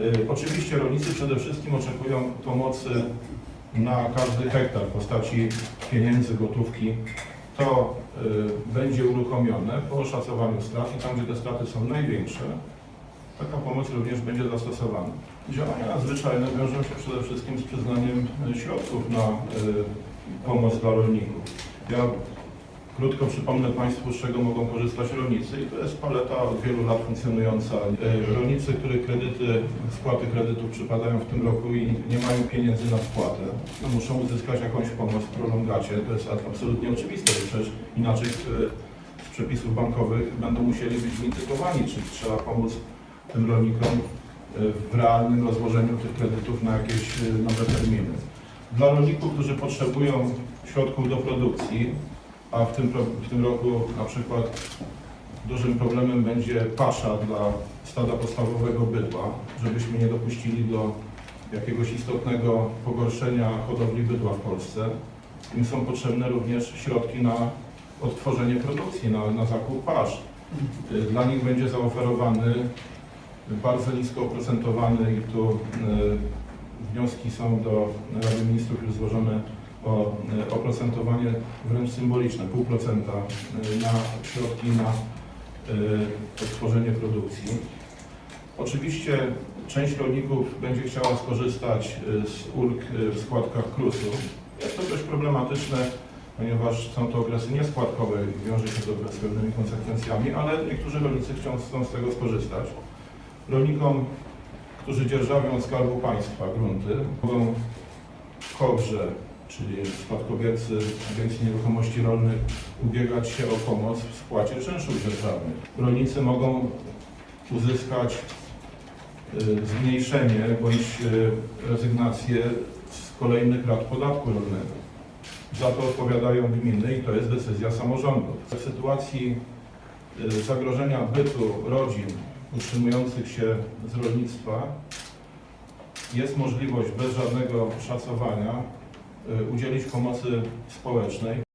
Y, Oczywiście rolnicy przede wszystkim oczekują pomocy na każdy hektar w postaci pieniędzy, gotówki. To y, będzie uruchomione po oszacowaniu strat i tam, gdzie te straty są największe, taka pomoc również będzie zastosowana. Działania nadzwyczajne wiążą się przede wszystkim z przyznaniem środków na y, pomoc dla rolników. Ja krótko przypomnę Państwu, z czego mogą korzystać rolnicy i to jest paleta od wielu lat funkcjonująca. Y, Rolnicy, których kredyty, spłaty kredytów przypadają w tym roku i nie mają pieniędzy na spłatę, muszą uzyskać jakąś pomoc w prolongacie. To jest absolutnie oczywiste, przecież inaczej y, z przepisów bankowych będą musieli być windytowani, czy trzeba pomóc tym rolnikom y, w realnym rozłożeniu tych kredytów na jakieś nowe terminy. Dla rolników, którzy potrzebują środków do produkcji, a w tym, w tym roku na przykład dużym problemem będzie pasza dla stada podstawowego bydła, żebyśmy nie dopuścili do jakiegoś istotnego pogorszenia hodowli bydła w Polsce. Im są potrzebne również środki na odtworzenie produkcji, na, na zakup pasz. Dla nich będzie zaoferowany bardzo nisko oprocentowany i tu y, wnioski są do Rady Ministrów już złożone o y, oprocentowanie wręcz symboliczne, pół procenta y, na środki na odtworzenie produkcji. Oczywiście część rolników będzie chciała skorzystać z ulg w składkach KRUS-u. Jest to dość problematyczne, ponieważ są to okresy nieskładkowe i wiąże się to z pewnymi konsekwencjami, ale niektórzy rolnicy chcą, chcą z tego skorzystać. Rolnikom, którzy dzierżawią Skarbu Państwa grunty, mogą w KOWRze, czyli spadkobiercy Agencji Nieruchomości Rolnych, ubiegać się o pomoc w spłacie czynszów dzierżawnych. Rolnicy mogą uzyskać y, zmniejszenie bądź y, rezygnację z kolejnych lat podatku rolnego. Za to odpowiadają gminy i to jest decyzja samorządu. W sytuacji y, zagrożenia bytu rodzin utrzymujących się z rolnictwa jest możliwość bez żadnego szacowania udzielić pomocy społecznej.